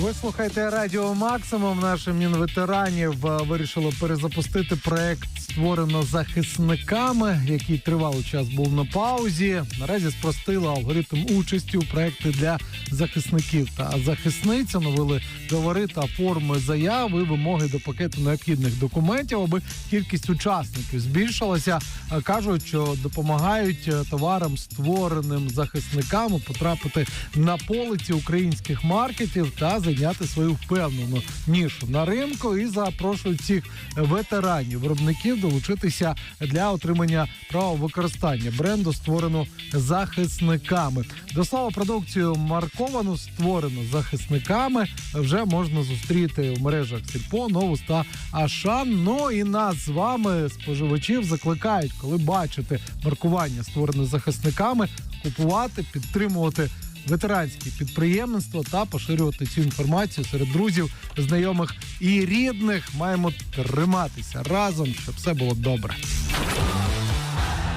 Ви слухаєте Радіо Максимум. Нашим мінветеранів е, вирішило перезапустити проект, створено захисниками, який тривалий час був на паузі. Наразі спростила алгоритм участі у проекти для захисників та захисниць. Оновили договори та форми заяви, вимоги до пакету необхідних документів, аби кількість учасників збільшилася. Е, Кажуть, що допомагають е, товарам, створеним захисникам, потрапити на полиці українських маркетів та зайняти свою впевнену нішу на ринку. І запрошують всіх ветеранів виробників долучитися для отримання права використання бренду, створену захисниками. До слова, продукцію марковану створену захисниками вже можна зустріти в мережах Сільпо, Новус та Ашан. Ну і нас з вами, споживачів, закликають, коли бачите маркування створене захисниками, купувати, підтримувати ветеранські підприємництва та поширювати цю інформацію серед друзів, знайомих і рідних. Маємо триматися разом, щоб все було добре.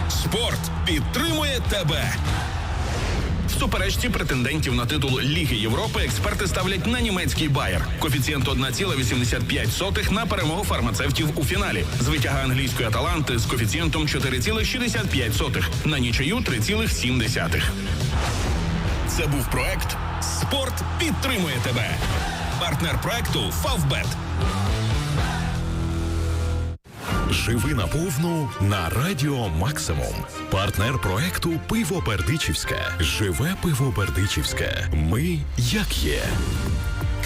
Спорт підтримує тебе. В суперечці претендентів на титул Ліги Європи експерти ставлять на німецький Байер. Коефіцієнт 1,85 на перемогу фармацевтів у фіналі. Звитяга англійської Аталанти з коефіцієнтом 4,65 на нічию 3,7. Це був проект Спорт підтримує тебе. Партнер проекту Фавбет. Живи наповну на Радіо Максимум. Партнер проекту Пиво Бердичівське. Живе пиво Бердичівське. Ми як є.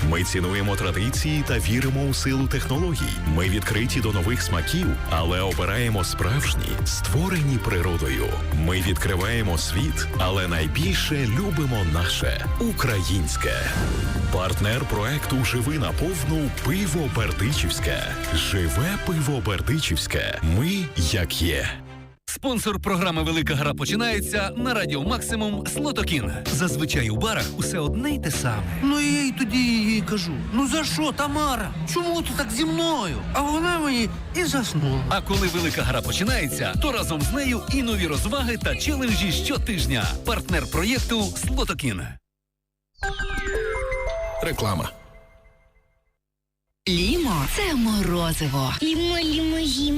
Ми цінуємо традиції та віримо у силу технологій. Ми відкриті до нових смаків, але обираємо справжні, створені природою. Ми відкриваємо світ, але найбільше любимо наше українське. Партнер проекту Живи наповну пиво Бердичівське. Живе пиво Бердичівське. Ми як є. Спонсор програми Велика гра починається на радіо Максимум Слотокін. Зазвичай у барах усе одне й те саме. Ну я їй тоді їй кажу: ну за що, Тамара? Чому ти так зі мною? А вона мені і заснула. А коли велика гра починається, то разом з нею і нові розваги та челенджі щотижня. Партнер проєкту Слотокін. Реклама. Лімо це морозиво. Лімо, лімо, лімо.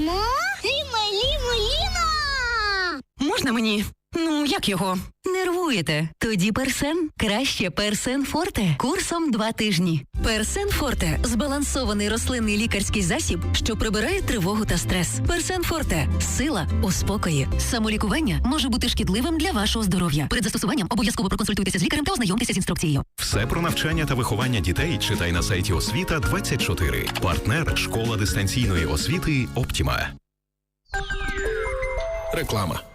Можна мені? Ну, як його? Нервуєте? Тоді персен. Краще персен форте. Курсом два тижні. Персен форте збалансований рослинний лікарський засіб, що прибирає тривогу та стрес. Персен форте сила у спокої. Самолікування може бути шкідливим для вашого здоров'я. Перед застосуванням обов'язково проконсультуйтеся з лікарем та ознайомтеся з інструкцією. Все про навчання та виховання дітей читай на сайті освіта 24 Партнер школа дистанційної освіти Оптіма. Реклама.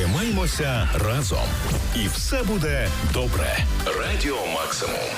Тримаймося разом, і все буде добре. Радіо Максимум.